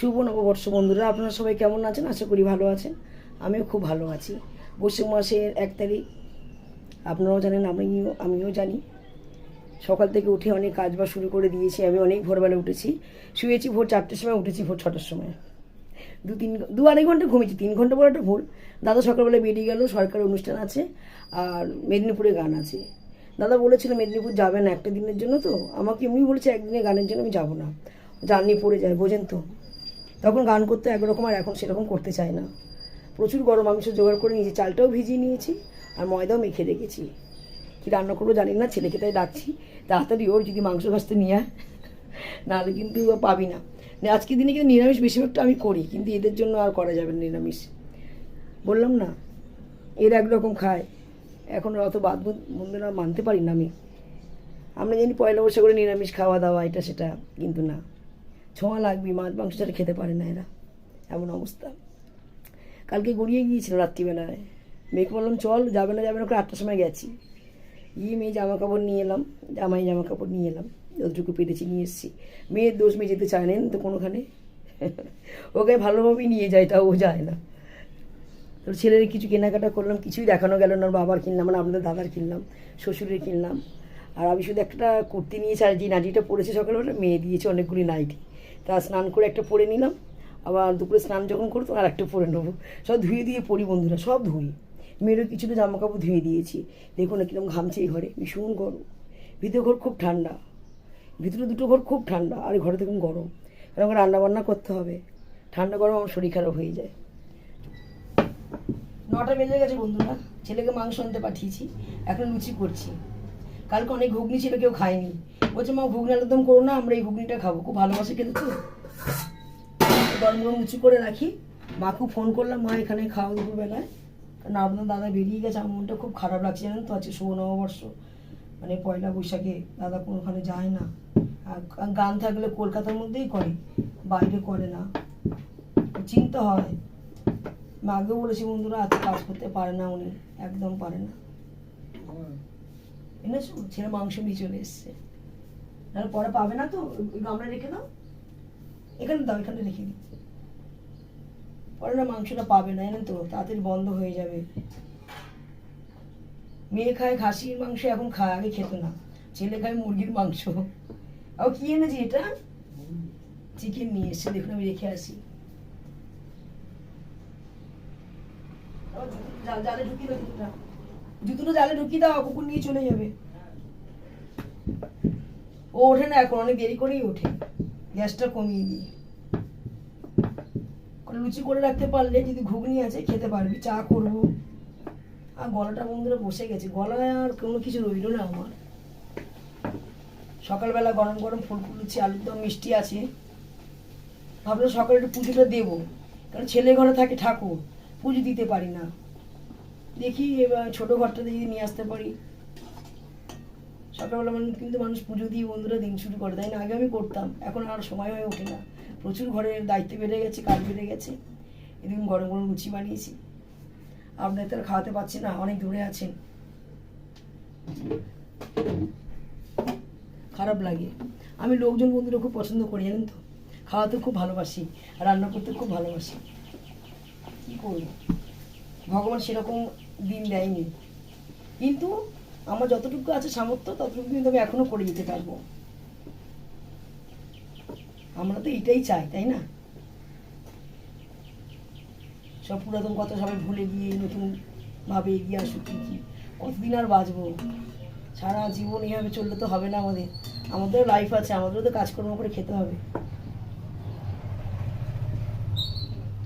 শুভ নববর্ষ বন্ধুরা, আপনারা সবাই কেমন আছেন? আশা করি ভালো আছেন। আমিও খুব ভালো আছি। বৈশাখ মাসের এক তারিখ, আপনারাও জানেন, আমিও আমিও জানি। সকাল থেকে উঠে অনেক কাজ বাজ শুরু করে দিয়েছি, আমি অনেক ভোরবেলা উঠেছি। শুয়েছি ভোর চারটের সময়, উঠেছি ভোর ছটার সময়। দু তিন, দু আড়াই ঘণ্টা ঘুমিয়েছি, তিন ঘণ্টা একটা ভুল। দাদা সকালবেলা বেরিয়ে গেল, সরকারি অনুষ্ঠান আছে, আর মেদিনীপুরে গান আছে। দাদা বলেছিল, মেদিনীপুর যাবে না একটা দিনের জন্য তো? আমাকে এমনি বলেছে, একদিনের গানের জন্য আমি যাব না। জার্নি পড়ে যায়, বোঝেন তো? তখন গান করতে একরকম আর এখন সেরকম করতে চায় না। প্রচুর গরম মাংস জোগাড় করে নিয়েছি চালটাও ভিজিয়ে নিয়েছি আর ময়দাও মেখে রেখেছি। কী রান্না করব জানি না ছেলেকে তাই ডাকছি তাড়াতাড়ি ওর যদি মাংস ভাজতে নিয়ে নাহলে কিন্তু পাবি না। না, আজকের দিনে কিন্তু নিরামিষ বেশিরভাগটা আমি করি কিন্তু এদের জন্য আর করা যাবে না নিরামিষ। বললাম না এর একরকম খায়। এখন অত বাদ বন্ধুরা মানতে পারি না আমি। আমরা জানি পয়লা বৈশাখ করে নিরামিষ খাওয়া দাওয়া এটা সেটা কিন্তু না। ছোঁয়া লাগবে মাছ মাংস ছাড়া খেতে পারে না এরা। এমন অবস্থা। কালকে গড়িয়ে গিয়েছিল রাত্রিবেলায়। মেয়েকে বললাম, চল, যাবে না যাবে না করে আটটার সময় গেছি। গিয়ে মেয়ে জামা কাপড় নিয়ে এলাম, জামাই জামা কাপড় নিয়ে এলাম, যতটুকু পেরেছি নিয়ে এসেছি। মেয়ের দোষ মেয়ে যেতে চায় না তো কোনোখানে? ওকে ভালোভাবেই নিয়ে যায়, তাও ও যায় না। তো ছেলের কিছু কেনাকাটা করলাম, কিছুই দেখানো গেল না বাবার কিনলাম মানে আপনাদের দাদার কিনলাম, শ্বশুরের কিনলাম। আর আমি শুধু একটা কুর্তি নিয়েছি আর যে নাইটিটা পরেছে সকালবেলা, মেয়ে দিয়েছে অনেকগুলি নাইটি। তা স্নান করে একটা পরে নিলাম। আবার দুপুরে স্নান যখন করতো আর একটা পরে নেব। সব ধুয়ে দিয়ে পরি বন্ধুরা, সব ধুই। মেয়েরও কিছুটা জামা কাপড় ধুয়ে দিয়েছি। দেখুন না কীরকম ঘামছে এই ঘরে, ভীষণ গরম। ভিতরে ঘর খুব ঠান্ডা। ভিতরে দুটো ঘর খুব ঠান্ডা, আর ঘরে দেখুন গরম। কারণ আমাকে রান্না বান্না করতে হবে। ঠান্ডা গরম, আমার শরীর খারাপ হয়ে যায়। নটা বেজে গেছে বন্ধুরা। ছেলেকে মাংস আনতে পাঠিয়েছি। এখন লুচি করছি। কালকে অনেক ঘুগনি ছিল, কেউ খায়নি। বলছে, মা, ঘুগনি আলুদম করো না, আমরা এই ঘুগনিটা খাব, খুব ভালোবাসে খেতে তো। গরম গরম লুচি করে রাখি। মাকেও ফোন করলাম, মা, এখানে খাওয়া দুপুরবেলায়। কারণ আপনার দাদা বেরিয়ে গেছে, আমার মনটা খুব খারাপ লাগছে জানেন তো, আজকে শুভ নববর্ষ। মানে পয়লা বৈশাখে দাদা কোনোখানে যায় না। আর গান থাকলে কলকাতার মধ্যেই করে, বাইরে করে না। চিন্তা হয়। আগেও বলেছি, বন্ধুরা আজকে কাজ করতে পারে না উনি, একদম পারে না। এনেছো ছেলে মাংস নিয়ে চলে এসছে। নাহলে পরে পাবে না তো? গামলা রেখে দাও। এখানে দাও, এখানে রেখে দিই। পরে না মাংসটা পাবে না তো? তাড়াতাড়ি বন্ধ হয়ে যাবে। মেয়ে খায় খাসির মাংস, এখন খায়, আগে খেত না। ছেলে খায় মুরগির মাংস। আর কি এনেছি এটা? চিকেন নিয়ে এসছে, দেখুন আমি রেখে আসি। জালে ঢুকিয়ে জুতোটা জালে ঢুকিয়ে দাও, কুকুর নিয়ে চলে যাবে। ও ওঠে না এখন, অনেক দেরি করেই ওঠে। গ্যাসটা কমিয়ে করে লুচি করে রাখতে পারলে যদি ঘুগনি আছে, খেতে পারবি, চা করব। আর গলাটা বন্ধুরা বসে গেছে। গলায় আর কোনো কিছু রইল না আমার। সকালবেলা গরম গরম ফুলকো লুচি আলুর দম, মিষ্টি আছে। ভাবলাম সকালে একটু পুজোটা দেবো। কারণ ছেলে ঘরে থাকে ঠাকুর, পুজো দিতে পারি না। দেখি এবার ছোটো ঘরটাতে যদি নিয়ে আসতে পারি। সকালবেলা মানুষ কিন্তু মানুষ পুজো দিয়ে বন্ধুরা দিন শুরু করে, তাই না? আগে আমি করতাম, এখন আর সময় হয়ে ওঠে না। প্রচুর ঘরের দায়িত্ব বেড়ে গেছে, কাজ বেড়ে গেছে। এদিন গরম গরম লুচি বানিয়েছি। আপনার তো আর খাওয়াতে পারছি না, অনেক দূরে আছেন। খারাপ লাগে। আমি লোকজন বন্ধুরা খুব পছন্দ করি, জানেন তো? খাওয়াতে খুব ভালোবাসি, আর রান্না করতে খুব ভালোবাসি। কী করব? ভগবান সেরকম দিন দেয়নি। কিন্তু আমার যতটুকু আছে সামর্থ্য, ততটুকু কিন্তু আমি এখনও করে যেতে পারব। আমরা তো এটাই চাই, তাই না? সব পুরাতন কথা সবাই ভুলে গিয়ে, নতুন ভাবে এগিয়ে আসুক কি কতদিন আর বাঁচবো? সারা জীবন এইভাবে চললে তো হবে না আমাদের। আমাদেরও লাইফ আছে, আমাদেরও তো কাজকর্ম করে খেতে হবে।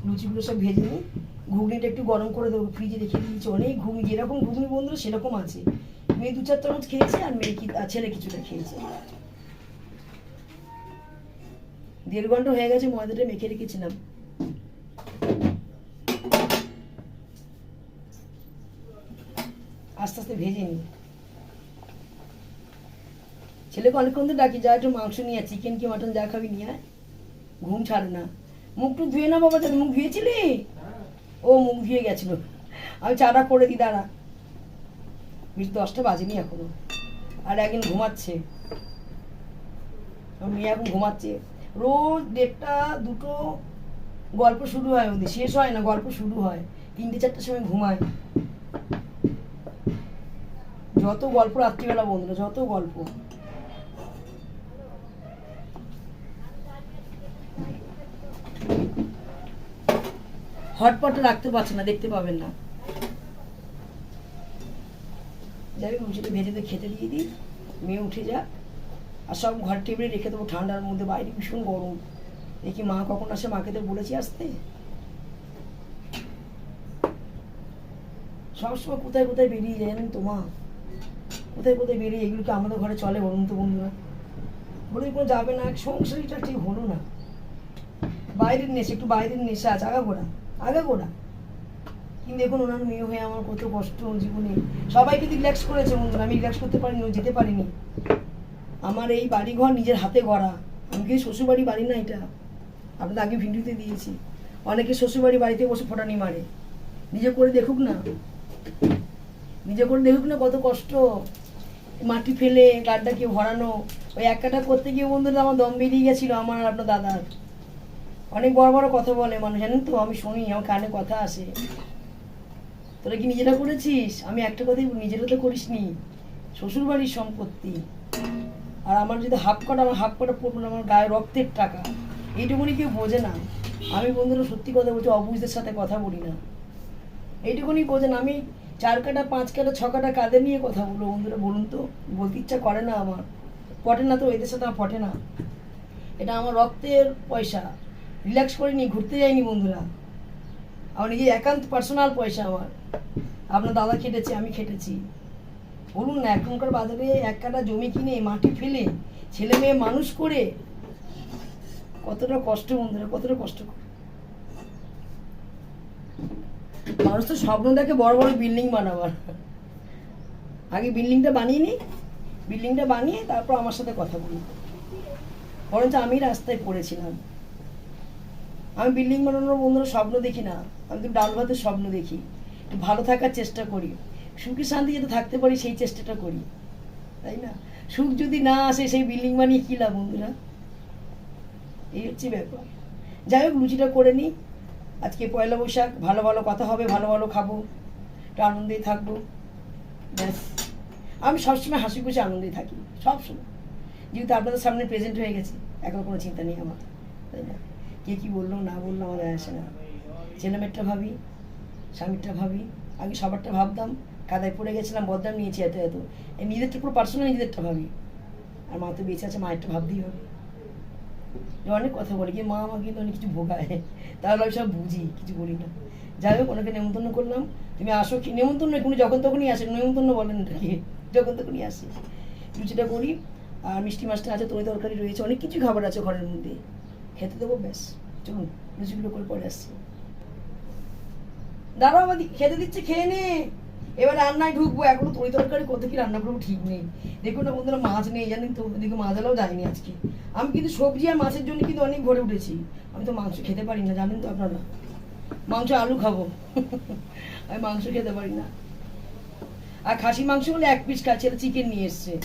লুচিগুলো সব ভেজে নিই ঘুগনিটা একটু গরম করে দেবো ফ্রিজে রেখে দিয়েছি অনেক ঘুগনি, যেরকম ঘুগনি বন্ধুরা সেরকম আছে। মেয়ে দু চার চামচ খেয়েছে আর মেয়ে কি ছেলে কিছুটা খেয়েছে। দেড় ঘণ্টা হয়ে গেছে ময়দাটা মেখে রেখেছিলাম। আস্তে আস্তে ভেজে নিই। ছেলেকে অনেকক্ষণ তো ডাকি, যা একটু মাংস নিয়ে চিকেন কি মাটন যা খাবি নিয়ে ঘুম ছাড়ে না। মুখ টুক ধুয়ে না বাবা মুখ ধুয়েছিলি? ও মুখ ধুয়ে গেছিল। আমি চাটা করে দিই, দাঁড়া। বেশ দশটা বাজেনি এখনও। আর একদিন ঘুমাচ্ছে। মেয়ে এখন ঘুমাচ্ছে। রোজ দেড়টা, দুটো গল্প শুরু হয় ওদের। শেষ হয় না, গল্প শুরু হয়। তিনটে, চারটার সময় ঘুমায়। যত গল্প রাত্রিবেলা বন্ধুরা যত গল্প। হটপটে রাখতে পারছে না, দেখতে পাবেন না। যাই হোক লুচিটা ভেজে খেতে দিয়ে দিই। মেয়ে উঠে যাক। আর সব ঘর টেবিলে রেখে দেবো ঠান্ডার মধ্যে, বাইরে ভীষণ গরম। দেখি মা কখন আসে, মাকে তো বলেছি আসতে। সবসময় কোথায় কোথায় বেরিয়ে যায় জানেন তো মা? কোথায় কোথায় বেরিয়ে এগুলো কি আমাদের ঘরে চলে বলুন তো বন্ধুরা। বলে কোনো যাবে না সংসারটা ঠিক হলো না। বাইরের নেশা, একটু বাইরের নেশা আছে আগাগোড়া আগাগোড়া কিন্তু দেখুন, ওনার মেয়ে হয়ে আমার কত কষ্ট জীবনে। সবাই কিন্তু রিল্যাক্স করেছে বন্ধুরা, আমি রিল্যাক্স করতে পারিনি যেতে পারিনি। আমার এই বাড়িঘর নিজের হাতে গড়া। আমি কি শ্বশুরবাড়ি বাড়ি না এটা? আপনাদের আগে ভিডিওতে দিয়েছি। অনেকে শ্বশুরবাড়ি বাড়িতে বসে ফোটানি মারে। নিজে করে দেখুক না। নিজে করে দেখুক না কত কষ্ট। মাটি ফেলে গাড্ডাকে ভরানো। ওই এক কাটা করতে গিয়ে বন্ধুরা আমার দম বেরিয়ে গেছিল আমার আর আপনার দাদার। অনেক বড় বড় কথা বলে মানুষ জানেন তো? আমি শুনি আমার কানে কথা আসে। তোরা কি নিজেরা করেছিস? আমি একটা কথাই নিজেরা তো করিসনি। শ্বশুর বাড়ির সম্পত্তি। আর আমার যদি হাফ কটা আমার হাফ কটা পড়ব না, আমার গায়ে রক্তের টাকা। এইটুকুনি কেউ বোঝে না। আমি বন্ধুরা সত্যি কথা বলছি অবুঝদের সাথে কথা বলি না। এইটুকুনি বোঝে না। আমি চার কাটা পাঁচ কাটা ছ কাটা কাদের নিয়ে কথা বলব বন্ধুরা বলুন তো? বলতে ইচ্ছা করে না আমার। পটে না তো এদের সাথে আমার পটে না। এটা আমার রক্তের পয়সা। রিল্যাক্স করিনি ঘুরতে যাইনি বন্ধুরা। আমার নিজের একান্ত পার্সোনাল পয়সা আমার। আপনার দাদা খেটেছে, আমি খেটেছি। বলুন না, এখনকার বাজারে এক কাটা জমি কিনে মাটি ফেলে ছেলে মেয়ে মানুষ করে কতটা কষ্ট বন্ধুরা, কতটা কষ্ট মানুষ তো স্বপ্ন দেখে বড় বড় বিল্ডিং বানাবার। আগে বিল্ডিংটা বানিয়ে নিই বিল্ডিংটা বানিয়ে তারপর আমার সাথে কথা বলি। বরঞ্চ আমি রাস্তায় পড়েছিলাম। আমি বিল্ডিং বানানোর বন্ধুরা স্বপ্ন দেখি না। আমি তো ডাল ভাতের স্বপ্ন দেখি। ভালো থাকার চেষ্টা করি। সুখী শান্তি যাতে থাকতে পারি, সেই চেষ্টাটা করি। তাই না? সুখ যদি না আসে, সেই বিল্ডিং বানিয়ে কী লাভ বন্ধুরা? এই হচ্ছে ব্যাপার। যাই হোক, লুচিটা করে নিই। আজকে পয়লা বৈশাখ, ভালো ভালো কথা হবে, ভালো ভালো খাব, একটু আনন্দেই থাকব। ব্যাস। আমি সবসময় হাসি খুশি আনন্দেই থাকি, সবসময়। যেহেতু আপনাদের সামনে প্রেজেন্ট হয়ে গেছে, এখন কোনো চিন্তা নেই আমার। তাই না? কে কী বলল, না বলল যায় আসে না। ছেলেমেয়েরটা ভাবি, স্বামীরটা ভাবি, আগে সবারটা ভাবতাম, কাদায় পড়ে গেছিলাম, বদনাম নিয়েছি এত এত। এই নিজেরটা পুরো পার্সোনাল নিজেদেরটা ভাবি। আর মা তো বেঁচে আছে, মায়েরটা ভাবতেই হবে। অনেক কথা বলে কি মা আমাকে কিন্তু অনেক কিছু ভোগায়। তাহলে আমি সব বুঝি, কিছু বলি না। যাই হোক, ওনাকে নেমন্তন্ন করলাম। তুমি আসো কি, নেমন্তন্ন কোনো যখন তখনই আসে নেমন্তন্ন বলেন এটা কি, যখন তখনই আসে। লুচিটা করি, আর মিষ্টি মাছটা আছে, তরি তরকারি রয়েছে, অনেক কিছু খাবার আছে ঘরের মধ্যে। খেতে দেবো, ব্যাস। চলুন, লুচিগুলো করে পরে আসছি। দাঁড়াও আমার খেতে দিচ্ছে, খেয়ে নে। এবার রান্নায় ঢুকবো, এখনও তরি তরকারি কত কি রান্না করব ঠিক নেই। দেখুন না বন্ধুরা, মাছ নেই, জানেন তো ওদিকে মাছালাও যায়নি আজকে। আমি কিন্তু সবজি আর মাছের জন্য কিন্তু অনেক ভরে উঠেছি। আমি তো মাংস খেতে পারি না, জানেন তো আপনারা। মাংস আলু খাব। আমি মাংস খেতে পারি না। আর খাসি মাংস হলে এক পিস খাচ্ছি চিকেন নিয়ে এসছে।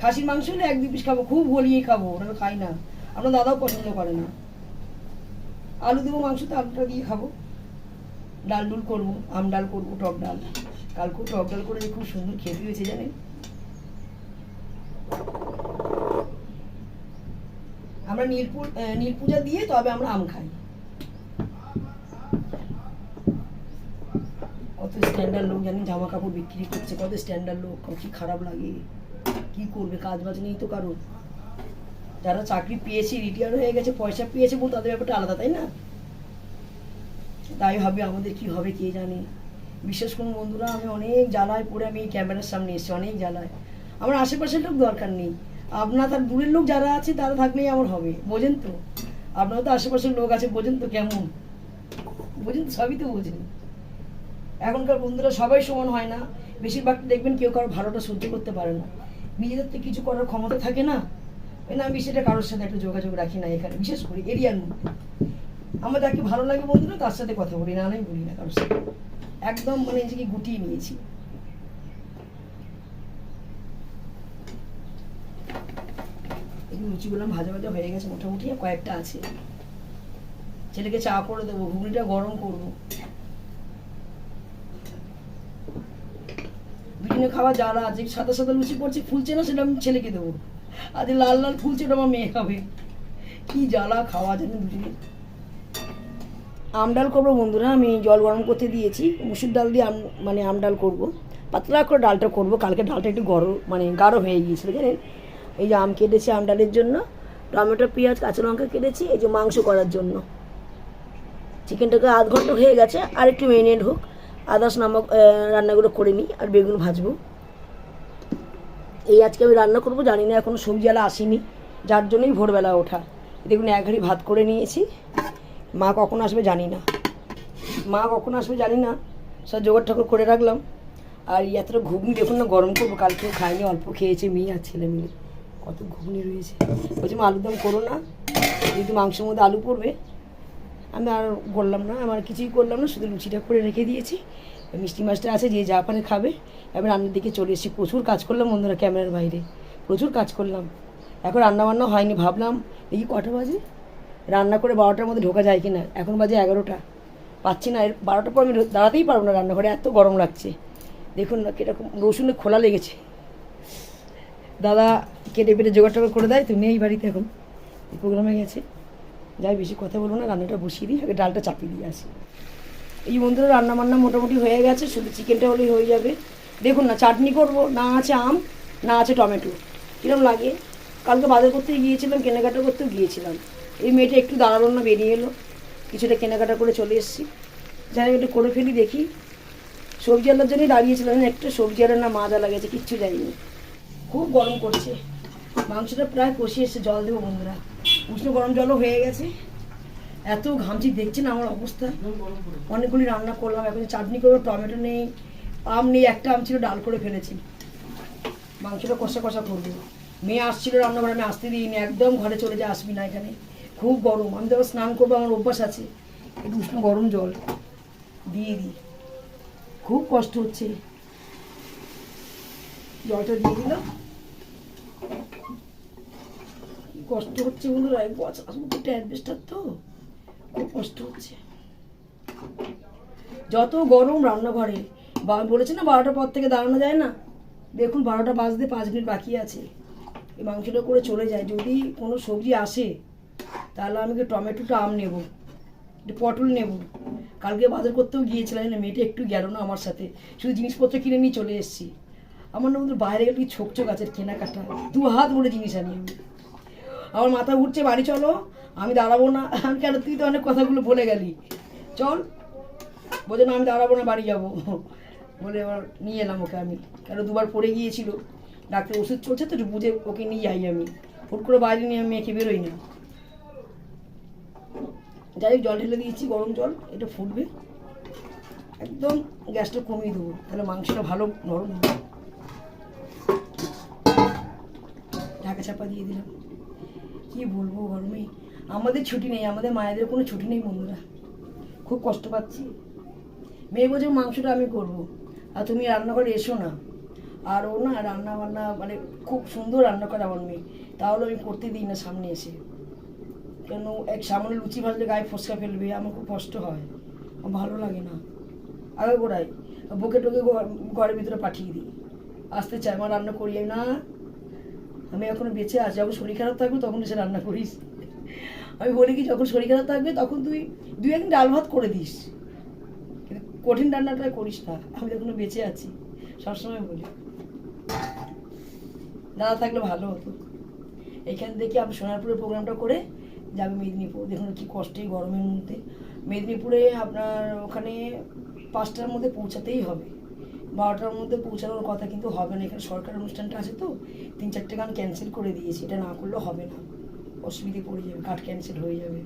খাসির মাংস হলে এক দুই পিস খাব, খুব গলিয়ে খাব তো খাই না। আপনার দাদাও পছন্দ করে না। আলু দেবো মাংসতে আলুটা দিয়ে খাব। ডাল ডুল করব আম ডাল করব টক ডাল। কালকেও টক ডাল করে যে খুব সুন্দর খেতে হয়েছে জানেন? আমরা নীলপুর আহ, নীল পূজা দিয়ে তবে আমরা আম খাই। কত স্ট্যান্ডার্ড লোক জানেন জামা কাপড় বিক্রি করছে কত স্ট্যান্ডার্ড লোক কি খারাপ লাগে। কি করবে? কাজ বাজ নেই তো কারোর। যারা চাকরি পেয়েছে রিটায়ার হয়ে গেছে, পয়সা পেয়েছে বল তাদের ব্যাপারটা আলাদা, তাই না? তাই হবে আমাদের, কি হবে কে জানে? বিশেষ করুন বন্ধুরা, আমি অনেক জ্বালায় পড়ে আমি এই ক্যামেরার সামনে এসেছি, অনেক জ্বালায়। আমার আশেপাশের লোক দরকার নেই। আপনার তার দূরের লোক যারা আছে, তারা থাকলেই আমার হবে, বোঝেন তো? আপনার তো আশেপাশের লোক আছে, বোঝেন তো কেমন? বোঝেন তো, সবই তো বোঝেন। এখনকার বন্ধুরা সবাই সমান হয় না। বেশিরভাগ দেখবেন কেউ কারও ভালোটা সহ্য করতে পারে না। নিজেদের তো কিছু করার ক্ষমতা থাকে না। আমি সেটা কারোর সাথে একটা যোগাযোগ রাখি না এখানে, বিশেষ এরিয়ার মধ্যে। আমার ভালো লাগে তার সাথে কথা বলি, না আমি বলি না কারোর সাথে। একদম মানে নিজেকে গুটিয়ে নিয়েছি। লুচিগুলো ভাজা ভাজা হয়ে গেছে মোটামুটি কয়েকটা আছে। ছেলেকে চা করে দেবো, ঘুগনিটা গরম করব। বিভিন্ন খাওয়া জ্বালা আছে, সাদা সাদা লুচি পড়ছে ফুলছে না সেটা আমি ছেলেকে দেবো। যে লাল লাল ফুলছে ওটা আমার মেয়ে খাবে। কি জ্বালা খাওয়া জানে দুজনে আমডাল করব বন্ধুরা, আমি জল গরম করতে দিয়েছি। মুসুর ডাল দিয়ে আম মানে আমডাল করব। পাতলা করে ডালটা করব, কালকে ডালটা একটু গরম মানে গাঢ় হয়ে গিয়েছিল, জানেন? এই যে আম কেটেছি আম ডালের জন্য, টমেটো, পেঁয়াজ, কাঁচা লঙ্কা কেটেছি, এই যে মাংস করার জন্য। চিকেনটাকে আধ ঘণ্টা হয়ে গেছে আর একটু মেরিনেট হোক, আদার্স নামক রান্নাগুলো করে নিই, আর বেগুন ভাজবো। এই আজকে আমি রান্না করব, জানি না এখনও সবজিওয়ালা আসেনি। যার জন্যই ভোরবেলা ওঠা। দেখুন, এক ঘাড়ি ভাত করে নিয়েছি। মা কখন আসবে জানি না। মা কখন আসবে জানি না। সব জোগাড় ঠাকুর করে রাখলাম। আর এতটা ঘুগনি দেখুন না, গরম করব। কালকে খাইনি, অল্প খেয়েছে মেয়ে আর ছেলে মিলে। কত ঘুগনি রয়েছে। বলছি, মা, আলুর দম করো না। যেহেতু মাংসের মধ্যে আলু পড়বে। আমি আর করলাম না, আমার কিছুই করলাম না, শুধু লুচিটা করে রেখে দিয়েছি। মিষ্টি মাছটা আছে, যে যা পারে খাবে। এবার রান্নার দিকে চলে এসেছি। প্রচুর কাজ করলাম বন্ধুরা ক্যামেরার বাইরে। প্রচুর কাজ করলাম। এখন রান্না বান্না হয়নি, ভাবলাম এই কটা বাজে? রান্না করে বারোটার মধ্যে ঢোকা যায় কি না এখন বাজে এগারোটা। পাচ্ছি না, এর বারোটার পর আমি দাঁড়াতেই পারব না রান্নাঘরে, এত গরম লাগছে। দেখুন না কীরকম রসুনে খোলা লেগেছে। দাদা কেটে পেটে জোগাড় করে দেয়, তো নেই বাড়িতে এখন। প্রোগ্রামে গেছে। যাই বেশি কথা বলব না, রান্নাটা বসিয়ে দিই, আগে ডালটা চাপিয়ে দিয়ে আসি। এই বন্ধুরা রান্না বান্না মোটামুটি হয়ে গেছে, শুধু চিকেনটা হলেই হয়ে যাবে। দেখুন না, চাটনি করব, না আছে আম, না আছে টমেটো। কীরকম লাগে? কালকে বাজার করতে গিয়েছিলাম, কেনাকাটা করতেও গিয়েছিলাম। এই মেয়েটা একটু দাঁড়াল না, বেরিয়ে এলো। কিছুটা কেনাকাটা করে চলে এসেছি। যাই একটু করে ফেলি, দেখি। সবজি আলার জন্যই দাঁড়িয়েছিলাম একটা সবজি আলার না মাজা লাগেছে, কিচ্ছু যায়নি। খুব গরম করছে মাংসটা প্রায় কষিয়ে এসছে, জল দেবো বন্ধুরা। উষ্ণ গরম জলও হয়ে গেছে। এত ঘামছি, দেখছেন আমার অবস্থা? অনেকগুলি রান্না করলাম, এখন চাটনি করব, টমেটো নেই, আম নেই, একটা আম ছিল, ডাল করে ফেলেছি। মাংসটা কষা কষা করব। মেয়ে আসছিল রান্নাঘরে, আমি আসতে দিইনি, একদম ঘরে চলে যা আসবি না এখানে। খুব গরম, আমি তো স্নান করব, আমার অভ্যাস আছে। একটু উষ্ণ গরম জল দিয়ে দিই। খুব কষ্ট হচ্ছে। জলটা দিয়ে দিলাম। কি কষ্ট হচ্ছে এই বছর আসলে অ্যাডভেস্টার তো। খুব কষ্ট হচ্ছে? যত গরম রান্নাঘরে বলেছে না বারোটার পর থেকে দাঁড়ানো যায় না? দেখুন বারোটা বাজতে পাঁচ মিনিট বাকি আছে। এই মাংসটা করে চলে যায়। যদি কোনো সবজি আসে, তাহলে আমি টমেটোটা আম নেব? একটু পটল নেব? কালকে বাজার করতেও গিয়েছিলাম না, মেয়েটা একটু গেল না আমার সাথে। শুধু জিনিসপত্র কিনে নিয়ে চলে এসেছি। আমার না বন্ধু বাইরে গেলে ছোক ছোক আছে, কেনাকাটা। দু হাত ভরে জিনিস আনি আমি। আমার মাথা উঠছে বাড়ি চলো। আমি দাঁড়াবো না। কেন তুই তো অনেক কথাগুলো বলে গেলি। চল। বলছে না আমি দাঁড়াবো না, বাড়ি যাব। বলে এবার নিয়ে এলাম ওকে আমি। কেন দুবার পড়ে গিয়েছিল। ডাক্তার ওষুধ চলছে তো বুঝে ওকে নিয়ে যাই আমি। হুট করে বাইরে নিয়ে আমি মেয়েকে বেরোই না। যাই হোক, জল ঢেলে দিয়েছি, গরম জল। এটা ফুটবে। একদম গ্যাসটা কমিয়ে দেবো। তাহলে মাংসটা ভালো নরম হবে। ঢাকা চাপা দিয়ে দিলাম। কি বলব গরমে? আমাদের ছুটি নেই, আমাদের মায়েদের কোনো ছুটি নেই বন্ধুরা। খুব কষ্ট পাচ্ছি। মেয়ে বলছে মাংসটা আমি করব। আর তুমি রান্নাঘরে এসো না। আর ও না রান্না বান্না মানে খুব সুন্দর রান্না করে আমার মেয়ে। তাহলে আমি করতে দিই না সামনে এসে। কেন এক সামনে লুচি ভাজলে গায়ে ফসকা ফেলবে, আমার খুব কষ্ট হয়। আমার ভালো লাগে না। আগে গোড়াই বুকে টোকে ঘর- ঘরের ভিতরে পাঠিয়ে দিই। আসতে চাই আমার রান্না করি না। আমি এখনও বেঁচে আছি যখন শরীর খারাপ থাকবে তখন এসে রান্না করিস। আমি বলি কি, যখন শরীর খারাপ থাকবে, তখন তুই দুই একদিন ডাল ভাত করে দিস। কিন্তু কঠিন রান্নাটা করিস না। আমি এখনও বেঁচে আছি, সবসময় বলি। দাদা থাকলে ভালো হতো। এখান থেকে আমি সোনারপুরের প্রোগ্রামটা করে যাবে মেদিনীপুর। দেখুন কি কষ্টে গরমের মধ্যে। মেদিনীপুরে আপনার ওখানে পাঁচটার মধ্যে পৌঁছাতেই হবে। বারোটার মধ্যে পৌঁছানোর কথা কিন্তু হবে না। এখানে সরকার অনুষ্ঠানটা আছে তো। তিন চারটে গান ক্যান্সেল করে দিয়েছি। এটা না করলে হবে না। অসুবিধে পড়ে যাবে কার্ড ক্যান্সেল হয়ে যাবে।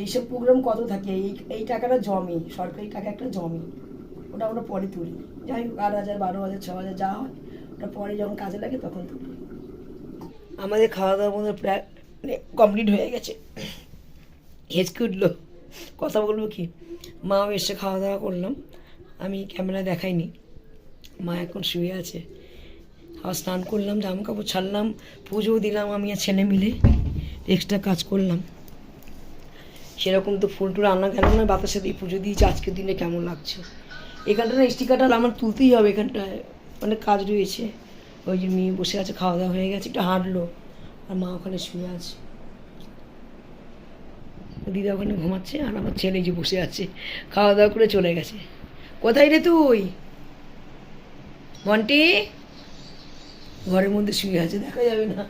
এইসব প্রোগ্রাম কত থাকে? এই এই টাকাটা জমি, সরকারি টাকা একটা জমি। ওটা আমরা পরে তুলি। যাই হোক, আট হাজার, বারো হাজার, ছ হাজার, যা হয়, ওটা পরে যখন কাজে লাগে তখন তুলি। আমাদের খাওয়া দাওয়ার মধ্যে প্রায় কমপ্লিট হয়ে গেছে। হেঁচকে উঠল। কথা বলব কি? মাও এসে খাওয়া দাওয়া করলাম। আমি ক্যামেরা দেখাইনি। মা এখন শুয়ে আছে। আবার স্নান করলাম জামা কাপড় ছাড়লাম, পুজো দিলাম আমি আর ছেলে মিলে। এক্সট্রা কাজ করলাম। সেরকম তো ফুল টুল আনা কেন না বাতাসে দিয়ে পুজো দিয়েছি, আজকের দিনে কেমন লাগছে। এখানটা না স্টিকারটা আমার তুলতেই হবে, এখানটায় অনেক কাজ রয়েছে। ওই যে মেয়ে বসে আছে, খাওয়া দাওয়া হয়ে গেছে, একটু হাঁটলো, আর মা ওখানে শুয়ে আছে। দিদা ওখানে ঘুমাচ্ছে, আর আমার ছেলে যে বসে আছে, খাওয়া দাওয়া করে চলে গেছে। কোথায় রে তুই? মন্টি ঘরের মধ্যে শুয়ে আছে, দেখা যাবে না।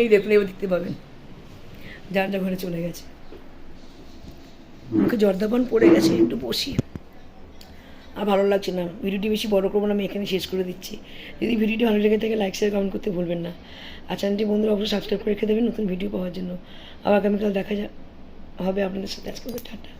এই দেখলে এবার দেখতে পাবেন। যার যা ঘরে চলে গেছে। মুখে জর্দাপান পড়ে গেছে, একটু বসি আর ভালো লাগছে না। ভিডিওটি বেশি বড় করব না, আমি এখানে শেষ করে দিচ্ছি। যদি ভিডিওটি ভালো লেগে থাকে লাইক শেয়ার কমেন্ট করতে ভুলবেন না। আর চ্যানেলটি বন্ধুরা অবশ্যই সাবস্ক্রাইব করে রেখে দেবেন নতুন ভিডিও পাওয়ার জন্য। আবার আগামীকাল দেখা যা হবে আপনাদের সাথে। আজকে টাটা।